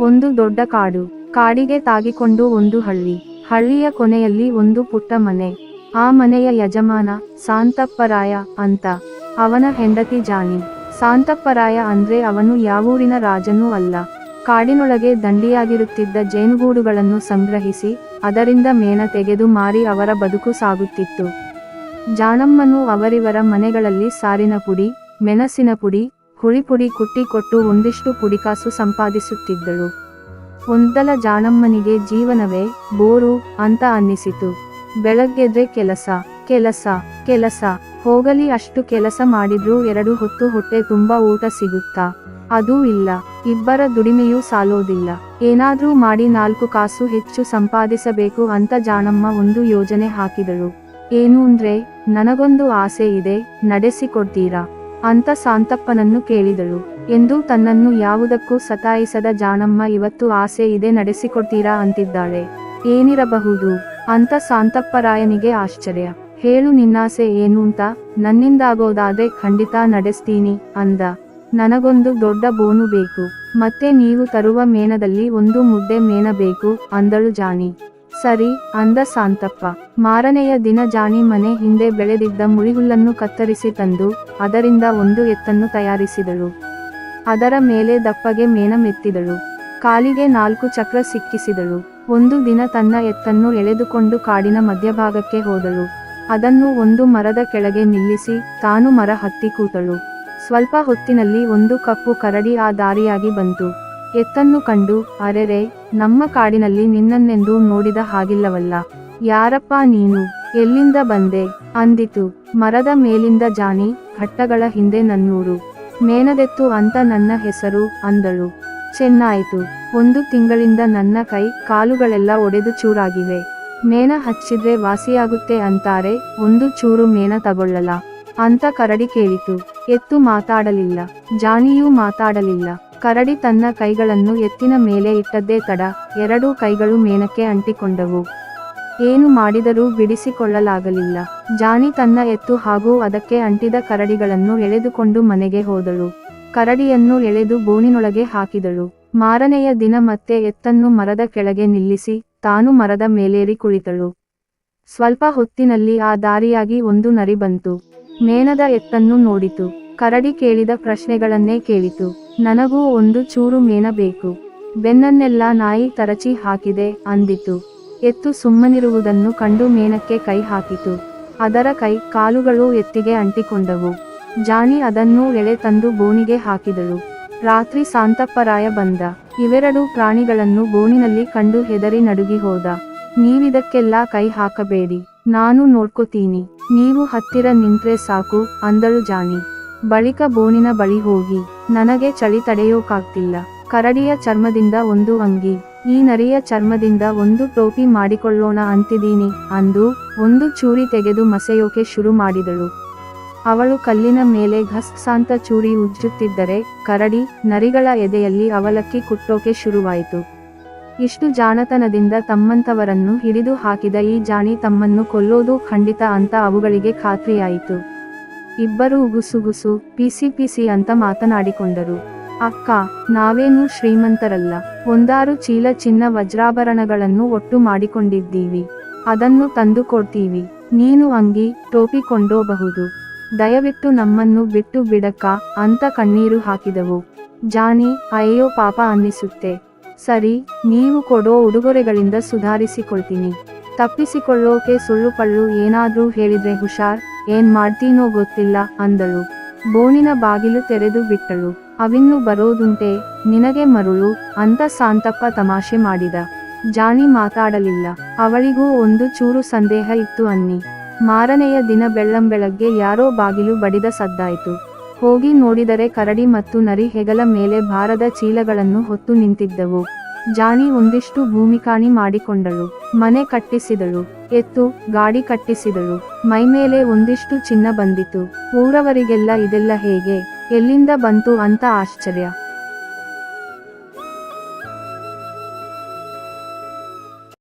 ಒಂದು ದೊಡ್ಡ ಕಾಡು. ಕಾಡಿಗೆ ತಾಗಿಕೊಂಡು ಒಂದು ಹಳ್ಳಿ. ಹಳ್ಳಿಯ ಕೊನೆಯಲ್ಲಿ ಒಂದು ಪುಟ್ಟ ಮನೆ. ಆ ಮನೆಯ ಯಜಮಾನ ಸಾಂತಪ್ಪರಾಯ ಅಂತ. ಅವನ ಹೆಂಡತಿ ಜಾನಿ. ಸಾಂತಪ್ಪರಾಯ ಅಂದ್ರೆ ಅವನು ಯಾವೂರಿನ ರಾಜನೂ ಅಲ್ಲ. ಕಾಡಿನೊಳಗೆ ದಂಡಿಯಾಗಿರುತ್ತಿದ್ದ ಜೇನುಗೂಡುಗಳನ್ನು ಸಂಗ್ರಹಿಸಿ, ಅದರಿಂದ ಮೇಣ ತೆಗೆದು ಮಾರಿ ಅವರ ಬದುಕು ಸಾಗುತ್ತಿತ್ತು. ಜಾಣಮ್ಮನು ಅವರಿವರ ಮನೆಗಳಲ್ಲಿ ಸಾರಿನ ಪುಡಿ, ಮೆಣಸಿನ ಪುಡಿ ಹುಳಿಪುಡಿ ಕುಟ್ಟಿ ಕೊಟ್ಟು ಒಂದಿಷ್ಟು ಪುಡಿಕಾಸು ಸಂಪಾದಿಸುತ್ತಿದ್ದಳು. ಒಂದಲ ಜಾಣಮ್ಮನಿಗೆ ಜೀವನವೇ ಬೋರು ಅಂತ ಅನ್ನಿಸಿತು. ಬೆಳಗ್ಗೆದ್ರೆ ಕೆಲಸ ಕೆಲಸ ಕೆಲಸ, ಹೋಗಲಿ ಅಷ್ಟು ಕೆಲಸ ಮಾಡಿದ್ರೂ ಎರಡು ಹೊತ್ತು ಹೊಟ್ಟೆ ತುಂಬಾ ಊಟ ಸಿಗುತ್ತಾ? ಅದೂ ಇಲ್ಲ. ಇಬ್ಬರ ದುಡಿಮೆಯೂ ಸಾಲೋದಿಲ್ಲ. ಏನಾದ್ರೂ ಮಾಡಿ ನಾಲ್ಕು ಕಾಸು ಹೆಚ್ಚು ಸಂಪಾದಿಸಬೇಕು ಅಂತ ಜಾಣಮ್ಮ ಒಂದು ಯೋಜನೆ ಹಾಕಿದಳು. ಏನು ನನಗೊಂದು ಆಸೆ ಇದೆ, ನಡೆಸಿಕೊಡ್ತೀರಾ? ಅಂತ ಸಾಂತಪ್ಪನನ್ನು ಕೇಳಿದಳು. ಎಂದು ತನ್ನನ್ನು ಯಾವುದಕ್ಕೂ ಸತಾಯಿಸದ ಜಾಣಮ್ಮ ಇವತ್ತು ಆಸೆ ಇದೆ ನಡೆಸಿಕೊಡ್ತೀರಾ ಅಂತಿದ್ದಾಳೆ. ಏನಿರಬಹುದು ಅಂತ ಸಾಂತಪ್ಪರಾಯನಿಗೆ ಆಶ್ಚರ್ಯ. ಹೇಳು ನಿನ್ನಾಸೆ ಏನು ಅಂತ. ನನ್ನಿಂದಾಗೋದಾದ್ರೆ ಖಂಡಿತ ನಡೆಸ್ತೀನಿ ಅಂದ. ನನಗೊಂದು ದೊಡ್ಡ ಬೋನು ಬೇಕು. ಮತ್ತೆ ನೀವು ತರುವ ಮೇನದಲ್ಲಿ ಒಂದು ಮುದ್ದೆ ಮೇನ ಬೇಕು ಅಂದಳು ಜಾನಿ. ಸರಿ, ಅಂದ ಸಾಂತಪ್ಪ ಮಾರನೆಯ ದಿನ ಜಾನಿ ಮನೆ ಹಿಂದೆ ಬೆಳೆದಿದ್ದ ಮುಳಿಹುಲ್ಲನ್ನು ಕತ್ತರಿಸಿ ತಂದು, ಅದರಿಂದ ಒಂದು ಎತ್ತನ್ನು ತಯಾರಿಸಿದಳು. ಅದರ ಮೇಲೆ ದಪ್ಪಗೆ ಮೇನಮೆತ್ತಿದಳು ಕಾಲಿಗೆ ನಾಲ್ಕು ಚಕ್ರ ಸಿಕ್ಕಿಸಿದಳು. ಒಂದು ದಿನ ತನ್ನ ಎತ್ತನ್ನು ಎಳೆದುಕೊಂಡು ಕಾಡಿನ ಮಧ್ಯಭಾಗಕ್ಕೆ ಹೋದಳು. ಅದನ್ನು ಒಂದು ಮರದ ಕೆಳಗೆ ನಿಲ್ಲಿಸಿ, ತಾನು ಮರ ಹತ್ತಿ ಕೂತಳು. ಸ್ವಲ್ಪ ಹೊತ್ತಿನಲ್ಲಿ ಒಂದು ಕಪ್ಪು ಕರಡಿ ಆ ದಾರಿಯಾಗಿ ಬಂತು. ಎತ್ತನ್ನು ಕಂಡು, ಅರೆರೆ, ನಮ್ಮ ಕಾಡಿನಲ್ಲಿ ನಿನ್ನನ್ನೆಂದು ನೋಡಿದ ಹಾಗಿಲ್ಲವಲ್ಲ. ಯಾರಪ್ಪ ನೀನು? ಎಲ್ಲಿಂದ ಬಂದೆ? ಅಂದಿತು. ಮರದ ಮೇಲಿಂದ ಜಾನಿ ಘಟ್ಟಗಳ ಹಿಂದೆ ನನ್ನೂರು. ಮೇನದೆತ್ತು ಅಂತ ನನ್ನ ಹೆಸರು ಅಂದಳು. ಚೆನ್ನಾಯಿತು. ಒಂದು ತಿಂಗಳಿಂದ ನನ್ನ ಕೈ, ಕಾಲುಗಳೆಲ್ಲ ಒಡೆದು ಚೂರಾಗಿವೆ. ಮೇನ ಹಚ್ಚಿದ್ರೆ ವಾಸಿಯಾಗುತ್ತೆ ಅಂತಾರೆ, ಒಂದು ಚೂರು ಮೇನ ತಗೊಳ್ಳಲ ಅಂತ ಕರಡಿ ಕೇಳಿತು. ಎತ್ತು ಮಾತಾಡಲಿಲ್ಲ. ಜಾನಿಯೂ ಮಾತಾಡಲಿಲ್ಲ. ಕರಡಿ ತನ್ನ ಕೈಗಳನ್ನು ಎತ್ತಿನ ಮೇಲೆ ಇಟ್ಟದ್ದೇ ತಡ, ಎರಡೂ ಕೈಗಳು ಮೇನಕ್ಕೆ ಅಂಟಿಕೊಂಡವು. ಏನು ಮಾಡಿದರೂ ಬಿಡಿಸಿಕೊಳ್ಳಲಾಗಲಿಲ್ಲ. ಜಾನಿ ತನ್ನ ಎತ್ತು ಹಾಗೂ ಅದಕ್ಕೆ ಅಂಟಿದ ಕರಡಿಗಳನ್ನು ಎಳೆದುಕೊಂಡು ಮನೆಗೆ ಹೋದಳು. ಕರಡಿಯನ್ನು ಎಳೆದು ಬೋನಿನೊಳಗೆ ಹಾಕಿದಳು. ಮಾರನೆಯ ದಿನ ಮತ್ತೆ ಎತ್ತನ್ನು ಮರದ ಕೆಳಗೆ ನಿಲ್ಲಿಸಿ, ತಾನು ಮರದ ಮೇಲೇರಿ ಕುಳಿತಳು. ಸ್ವಲ್ಪ ಹೊತ್ತಿನಲ್ಲಿ ಆ ದಾರಿಯಾಗಿ ಒಂದು ನರಿ ಬಂತು. ಮೇನದ ಎತ್ತನ್ನು ನೋಡಿತು. ಕರಡಿ ಕೇಳಿದ ಪ್ರಶ್ನೆಗಳನ್ನೇ ಕೇಳಿತು. ನನಗೂ ಒಂದು ಚೂರು ಮೇನ ಬೇಕು. ಬೆನ್ನನ್ನೆಲ್ಲ ನಾಯಿ ತರಚಿ ಹಾಕಿದೆ ಅಂದಿತು. ಎತ್ತು ಸುಮ್ಮನಿರುವುದನ್ನು ಕಂಡು ಮೇನಕ್ಕೆ ಕೈ ಹಾಕಿತು. ಅದರ ಕೈ ಕಾಲುಗಳು ಎತ್ತಿಗೆ ಅಂಟಿಕೊಂಡವು. ಜಾನಿ ಅದನ್ನು ಎಳೆ ತಂದು ಬೋನಿಗೆ ಹಾಕಿದಳು. ರಾತ್ರಿ ಸಾಂತಪ್ಪರಾಯ ಬಂದ. ಇವೆರಡು ಪ್ರಾಣಿಗಳನ್ನು ಬೋನಿನಲ್ಲಿ ಕಂಡು ಹೆದರಿ ನಡುಗಿ ಹೋದ. ನೀವಿದಕ್ಕೆಲ್ಲ ಕೈ ಹಾಕಬೇಡಿ. ನಾನು ನೋಡ್ಕೋತೀನಿ. ನೀವು ಹತ್ತಿರ ನಿಂತ್ರೆ ಸಾಕು ಅಂದಳು ಜಾನಿ. ಬಳಿಕ ಬೋನಿನ ಬಳಿ ಹೋಗಿ, ನನಗೆ ಚಳಿ ತಡೆಯೋಕಾಗ್ತಿಲ್ಲ. ಕರಡಿಯ ಚರ್ಮದಿಂದ ಒಂದು ಅಂಗಿ, ಈ ನರಿಯ ಚರ್ಮದಿಂದ ಒಂದು ಟೋಪಿ ಮಾಡಿಕೊಳ್ಳೋಣ ಅಂತಿದ್ದೀನಿ, ಅಂದು ಒಂದು ಚೂರಿ ತೆಗೆದು ಮಸೆಯೋಕೆ ಶುರು ಮಾಡಿದಳು. ಅವಳು ಕಲ್ಲಿನ ಮೇಲೆ ಘಸ್ಸಾಂತ ಚೂರಿ ಉಜ್ಜುತ್ತಿದ್ದರೆ, ಕರಡಿ ನರಿಗಳ ಎದೆಯಲ್ಲಿ ಅವಲಕ್ಕಿ ಕುಟ್ಟೋಕೆ ಶುರುವಾಯಿತು. ಇಷ್ಟು ಜಾಣತನದಿಂದ ತಮ್ಮಂತವರನ್ನು ಹಿಡಿದು ಹಾಕಿದ ಈ ಜಾಣಿ ತಮ್ಮನ್ನು ಕೊಲ್ಲೋದು ಖಂಡಿತ ಅಂತ ಅವುಗಳಿಗೆ ಖಾತ್ರಿಯಾಯಿತು. ಇಬ್ಬರು ಉಗುಸುಗುಸು ಪಿಸಿ ಪಿಸಿ ಅಂತ ಮಾತನಾಡಿಕೊಂಡರು. ಅಕ್ಕ, ನಾವೇನು ಶ್ರೀಮಂತರಲ್ಲ. ಒಂದಾರು ಚೀಲ ಚಿನ್ನ ವಜ್ರಾಭರಣಗಳನ್ನು ಒಟ್ಟು ಮಾಡಿಕೊಂಡಿದ್ದೀವಿ. ಅದನ್ನು ತಂದು ಕೊಡ್ತೀವಿ. ನೀನು ಅಂಗಿ, ಟೋಪಿ ಕೊಂಡೋಬಹುದು. ದಯವಿಟ್ಟು ನಮ್ಮನ್ನು ಬಿಟ್ಟು ಬಿಡಕ್ಕ ಅಂತ ಕಣ್ಣೀರು ಹಾಕಿದವು. ಜಾನಿ, ಅಯ್ಯೋ ಪಾಪ ಅನ್ನಿಸುತ್ತೆ. ಸರಿ, ನೀವು ಕೊಡೋ ಉಡುಗೊರೆಗಳಿಂದ ಸುಧಾರಿಸಿಕೊಳ್ತೀನಿ. ತಪ್ಪಿಸಿಕೊಳ್ಳೋಕೆ ಸುಳ್ಳು ಪಳ್ಳು ಏನಾದರೂ ಹೇಳಿದ್ರೆ ಹುಷಾರ್. ಏನ್ ಮಾಡ್ತೀನೋ ಗೊತ್ತಿಲ್ಲ ಅಂದಳು. ಬೋನಿನ ಬಾಗಿಲು ತೆರೆದು ಬಿಟ್ಟಳು. ಅವಿನ್ನು ಬರೋದುಂಟೆ, ನಿನಗೆ ಮರುಳು ಅಂತ ಸಾಂತಪ್ಪ ತಮಾಷೆ ಮಾಡಿದ. ಜಾನಿ ಮಾತಾಡಲಿಲ್ಲ. ಅವಳಿಗೂ ಒಂದು ಚೂರು ಸಂದೇಹ ಇತ್ತು ಅನ್ನಿ. ಮಾರನೆಯ ದಿನ ಬೆಳ್ಳಂಬೆಳಗ್ಗೆ ಯಾರೋ ಬಾಗಿಲು ಬಡಿದ ಸದ್ದಾಯಿತು. ಹೋಗಿ ನೋಡಿದರೆ ಕರಡಿ ಮತ್ತು ನರಿ ಹೆಗಲ ಮೇಲೆ ಭಾರದ ಚೀಲಗಳನ್ನು ಹೊತ್ತು ನಿಂತಿದ್ದವು. ಜಾನಿ ಒಂದಿಷ್ಟು ಭೂಮಿಕಾಣಿ ಮಾಡಿಕೊಂಡಳು. ಮನೆ ಕಟ್ಟಿಸಿದಳು. ಎತ್ತು, ಗಾಡಿ ಕಟ್ಟಿಸಿದಳು. ಮೈಮೇಲೆ ಒಂದಿಷ್ಟು ಚಿನ್ನ ಬಂದಿತು. ಊರವರಿಗೆಲ್ಲ ಇದೆಲ್ಲ ಹೇಗೆ? ಎಲ್ಲಿಂದ ಬಂತು ಅಂತ ಆಶ್ಚರ್ಯ.